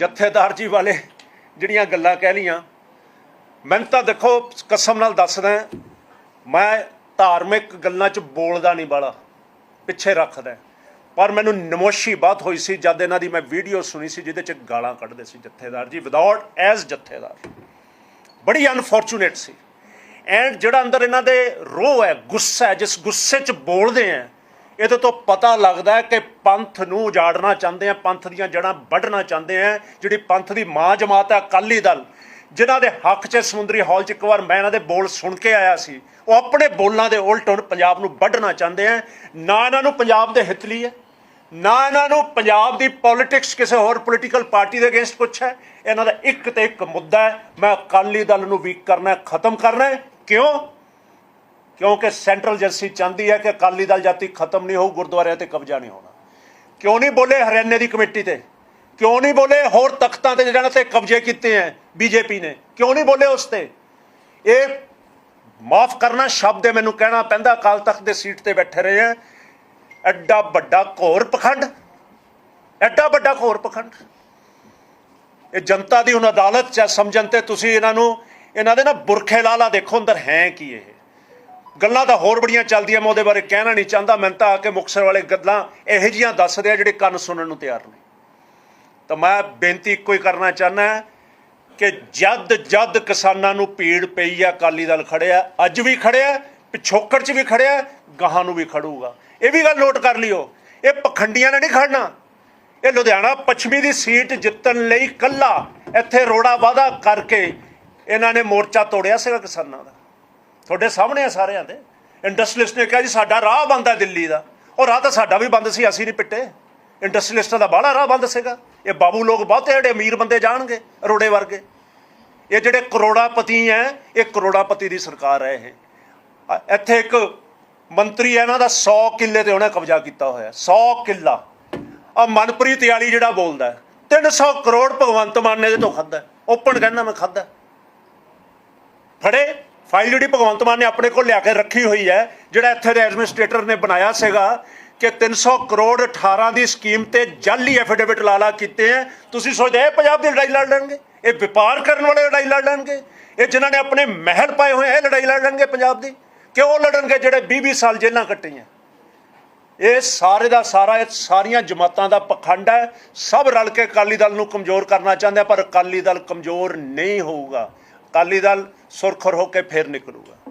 ਜਥੇਦਾਰ ਜੀ ਵਾਲੇ ਜਿਹੜੀਆਂ ਗੱਲਾਂ ਕਹਿ ਲੀਆਂ ਮੈਨੂੰ ਤਾਂ ਦੇਖੋ, ਕਸਮ ਨਾਲ ਦੱਸਦਾ, ਮੈਂ ਧਾਰਮਿਕ ਗੱਲਾਂ 'ਚ ਬੋਲਦਾ ਨਹੀਂ ਬਾਲਾ, ਪਿੱਛੇ ਰੱਖਦਾ। ਪਰ ਮੈਨੂੰ ਨਮੋਸ਼ੀ ਬਾਤ ਹੋਈ ਸੀ, ਜਦ ਇਹਨਾਂ ਦੀ ਮੈਂ ਵੀਡੀਓ ਸੁਣੀ ਸੀ, ਜਿਹਦੇ 'ਚ ਗਾਲਾਂ ਕੱਢਦੇ ਸੀ ਜਥੇਦਾਰ ਜੀ ਵਿਦਆਊਟ ਐਜ਼ ਜਥੇਦਾਰ। ਬੜੀ ਅਨਫੋਰਚੂਨੇਟ ਸੀ। ਐਂਡ ਜਿਹੜਾ ਅੰਦਰ ਇਹਨਾਂ ਦੇ ਰੋਹ ਹੈ, ਗੁੱਸਾ ਹੈ, ਜਿਸ ਗੁੱਸੇ 'ਚ ਬੋਲਦੇ ਆ ਇਹਦੇ ਤੋਂ ਪਤਾ ਲੱਗਦਾ ਹੈ ਕਿ ਪੰਥ ਨੂੰ ਉਜਾੜਨਾ ਚਾਹੁੰਦੇ ਆ, ਪੰਥ ਦੀਆਂ ਜੜ੍ਹਾਂ ਵੱਢਣਾ ਚਾਹੁੰਦੇ ਆ, ਜਿਹੜੀ ਪੰਥ ਦੀ ਮਾਂ ਜਮਾਤ ਹੈ, ਅਕਾਲੀ ਦਲ। ਜਿਨ੍ਹਾਂ ਦੇ ਹੱਕ 'ਚ ਸਮੁੰਦਰੀ ਹਾਲ 'ਚ ਇੱਕ ਵਾਰ ਮੈਂ ਇਹਨਾਂ ਦੇ ਬੋਲ ਸੁਣ ਕੇ ਆਇਆ ਸੀ, ਉਹ ਆਪਣੇ ਬੋਲਾਂ ਦੇ ਉਲਟ ਹੁਣ ਪੰਜਾਬ ਨੂੰ ਵੱਢਣਾ ਚਾਹੁੰਦੇ ਆ। ਨਾ ਇਹਨਾਂ ਨੂੰ ਪੰਜਾਬ ਦੇ ਹਿੱਤ ਲਈ ਹੈ, ਨਾ ਇਹਨਾਂ ਨੂੰ ਪੰਜਾਬ ਦੀ ਪੋਲਿਟਿਕਸ ਕਿਸੇ ਹੋਰ ਪੋਲੀਟੀਕਲ ਪਾਰਟੀ ਦੇ ਅਗੇਂਸਟ ਕੁਛ ਹੈ। ਇਹਨਾਂ ਦਾ ਇੱਕ ਤੇ ਇੱਕ ਮੁੱਦਾ ਹੈ, ਮੈਂ ਅਕਾਲੀ ਦਲ ਨੂੰ ਵੀਕ ਕਰਨਾ ਖਤਮ ਕਰਨਾ ਕਿਉਂ? ਕਿਉਂਕਿ ਸੈਂਟਰਲ ਏਜੰਸੀ ਚਾਹੁੰਦੀ ਹੈ ਕਿ ਅਕਾਲੀ ਦਲ ਜਾਤੀ ਖਤਮ ਨਹੀਂ ਹੋਊ, ਗੁਰਦੁਆਰਿਆਂ ਤੇ ਕਬਜ਼ਾ ਨਹੀਂ ਹੋਣਾ। ਕਿਉਂ ਨਹੀਂ ਬੋਲੇ ਹਰਿਆਣੇ ਦੀ ਕਮੇਟੀ ਤੇ? ਕਿਉਂ ਨਹੀਂ ਬੋਲੇ ਹੋਰ ਤਖਤਾਂ ਤੇ ਜਿਹਨਾਂ ਤੇ ਕਬਜ਼ੇ ਕੀਤੇ ਹੈ ਬੀਜੇਪੀ ਨੇ? ਕਿਉਂ ਨਹੀਂ ਬੋਲੇ ਉਸ ਤੇ? ਇਹ ਮਾਫ ਕਰਨਾ ਸ਼ਬਦ ਹੈ, ਮੈਨੂੰ ਕਹਿਣਾ ਪੈਂਦਾ, ਅਕਾਲ ਤਖਤ ਦੇ ਸੀਟ ਤੇ ਬੈਠੇ ਰਹੇ ਆ ਐਡਾ ਵੱਡਾ ਘੋਰ ਪਖੰਡ, ਐਡਾ ਵੱਡਾ ਘੋਰ ਪਖੰਡ। ਇਹ ਜਨਤਾ ਦੀ ਹੁਣ ਅਦਾਲਤ ਚ ਸਮਝਣ ਤੇ ਤੁਸੀਂ ਇਹਨਾਂ ਨੂੰ, ਇਹਨਾਂ ਦੇ ਨਾ ਬੁਰਖੇ ਲਾਲਾ ਦੇਖੋ ਅੰਦਰ ਹੈ ਕੀ ਇਹ। ਗੱਲਾਂ ਤਾਂ ਹੋਰ ਬੜੀਆਂ ਚੱਲਦੀਆਂ, ਮੈਂ ਉਹਦੇ ਬਾਰੇ ਕਹਿਣਾ ਨਹੀਂ ਚਾਹੁੰਦਾ। ਮੈਂ ਤਾਂ ਆ ਕੇ ਮੁਕਸਰ ਵਾਲੇ ਗੱਲਾਂ ਇਹੋ ਜੀਆਂ ਦੱਸਦੇ ਆ ਜਿਹੜੇ ਕੰਨ ਸੁਣਨ ਨੂੰ ਤਿਆਰ ਨੇ। ਤਾਂ ਮੈਂ ਬੇਨਤੀ ਇੱਕੋ ਹੀ ਕਰਨਾ ਚਾਹੁੰਦਾ ਕਿ ਜਦ ਜਦ ਕਿਸਾਨਾਂ ਨੂੰ ਪੀੜ ਪਈ ਆ, ਅਕਾਲੀ ਦਲ ਖੜਿਆ, ਅੱਜ ਵੀ ਖੜਿਆ, ਪਿਛੋਕੜ 'ਚ ਵੀ ਖੜਿਆ, ਗਾਹਾਂ ਨੂੰ ਵੀ ਖੜੂਗਾ। ਇਹ ਵੀ ਗੱਲ ਨੋਟ ਕਰ ਲਿਓ। ਇਹ ਪਖੰਡੀਆਂ ਨੇ ਨਹੀਂ ਖੜਨਾ। ਇਹ ਲੁਧਿਆਣਾ ਪੱਛਮੀ ਦੀ ਸੀਟ ਜਿੱਤਣ ਲਈ ਕੱਲਾ ਇੱਥੇ ਰੋੜਾ ਵਾਦਾ ਕਰਕੇ ਇਹਨਾਂ ਨੇ ਮੋਰਚਾ ਤੋੜਿਆ ਸੀਗਾ ਕਿਸਾਨਾਂ ਦਾ। ਤੁਹਾਡੇ ਸਾਹਮਣੇ ਆ ਸਾਰਿਆਂ ਦੇ। ਇੰਡਸਟਰੀਲਿਸਟ ਨੇ ਕਿਹਾ ਜੀ ਸਾਡਾ ਰਾਹ ਬੰਦ ਹੈ ਦਿੱਲੀ ਦਾ। ਉਹ ਰਾਹ ਤਾਂ ਸਾਡਾ ਵੀ ਬੰਦ ਸੀ ਅਸੀਂ ਨਹੀਂ ਪਿੱਟੇ। ਇੰਡਸਟਰੀਲਿਸਟਾਂ ਦਾ ਬਾਹਲਾ ਰਾਹ ਬੰਦ ਸੀਗਾ। ਇਹ ਬਾਬੂ ਲੋਕ ਬਹੁਤੇ ਜਿਹੜੇ ਅਮੀਰ ਬੰਦੇ ਜਾਣਗੇ ਰੋੜੇ ਵਰਗੇ। ਇਹ ਜਿਹੜੇ ਕਰੋੜਾਪਤੀ ਐ ਇਹ ਕਰੋੜਾਪਤੀ ਦੀ ਸਰਕਾਰ ਹੈ ਇਹ। ਇੱਥੇ ਇੱਕ ਮੰਤਰੀ ਹੈ ਇਹਨਾਂ ਦਾ 100 ਕਿੱਲੇ ਤੇ ਉਹਨੇ ਕਬਜ਼ਾ ਕੀਤਾ ਹੋਇਆ 100 ਕਿੱਲਾ। ਆ ਮਨਪ੍ਰੀਤ ਯਾਲੀ ਜਿਹੜਾ ਬੋਲਦਾ ਹੈ, 300 ਕਰੋੜ ਭਗਵੰਤ ਮਾਨ ਨੇ ਇਹਦੇ ਤੋਂ ਖਾਦਾ ਓਪਨ ਕਹਿੰਦਾ ਮੈਂ ਖਾਦਾ ਫੜੇ। ਫਾਈਲ ਜਿਹੜੀ ਭਗਵੰਤ ਮਾਨ ਨੇ ਆਪਣੇ ਕੋਲ ਲਿਆ ਕੇ ਰੱਖੀ ਹੋਈ ਹੈ, ਜਿਹੜਾ ਇੱਥੇ ਦੇ ਐਡਮਿਨਿਸਟ੍ਰੇਟਰ ਨੇ ਬਣਾਇਆ ਸੀਗਾ, ਕਿ 300 ਕਰੋੜ 18 ਦੀ ਸਕੀਮ ਤੇ ਜਾਲੀ ਐਫੀਡੇਵਿਟ ਲਾਲਾ ਕੀਤੇ ਹੈ। ਤੁਸੀਂ ਸੋਚਦੇ ਇਹ ਪੰਜਾਬ ਦੀ ਲੜਾਈ ਲੜ ਲੈਣਗੇ? ਇਹ ਵਪਾਰ ਕਰਨ ਵਾਲੇ ਲੜਾਈ ਲੜ ਲੈਣਗੇ? ਇਹ ਜਿਨ੍ਹਾਂ ਨੇ ਆਪਣੇ ਮਹਿਲ ਪਾਏ ਹੋਏ, ਇਹ ਲੜਾਈ ਲੜ ਲੈਣਗੇ ਪੰਜਾਬ ਦੀ? ਕਿ ਉਹ ਲੜਨਗੇ ਜਿਹੜੇ 20-20 ਸਾਲ ਜੇਲ੍ਹਾਂ ਕੱਟੀਆਂ? ਇਹ ਸਾਰੇ ਦਾ ਸਾਰਾ, ਇਹ ਸਾਰੀਆਂ ਜਮਾਤਾਂ ਦਾ ਪਖੰਡ ਹੈ। ਸਭ ਰਲ ਕੇ ਅਕਾਲੀ ਦਲ ਨੂੰ ਕਮਜ਼ੋਰ ਕਰਨਾ ਚਾਹੁੰਦੇ ਪਰ ਅਕਾਲੀ ਦਲ ਕਮਜ਼ੋਰ ਨਹੀਂ ਹੋਊਗਾ। ਅਕਾਲੀ ਦਲ ਸੁਰਖਰ ਹੋ ਕੇ ਫੇਰ ਨਿਕਲੂਗਾ।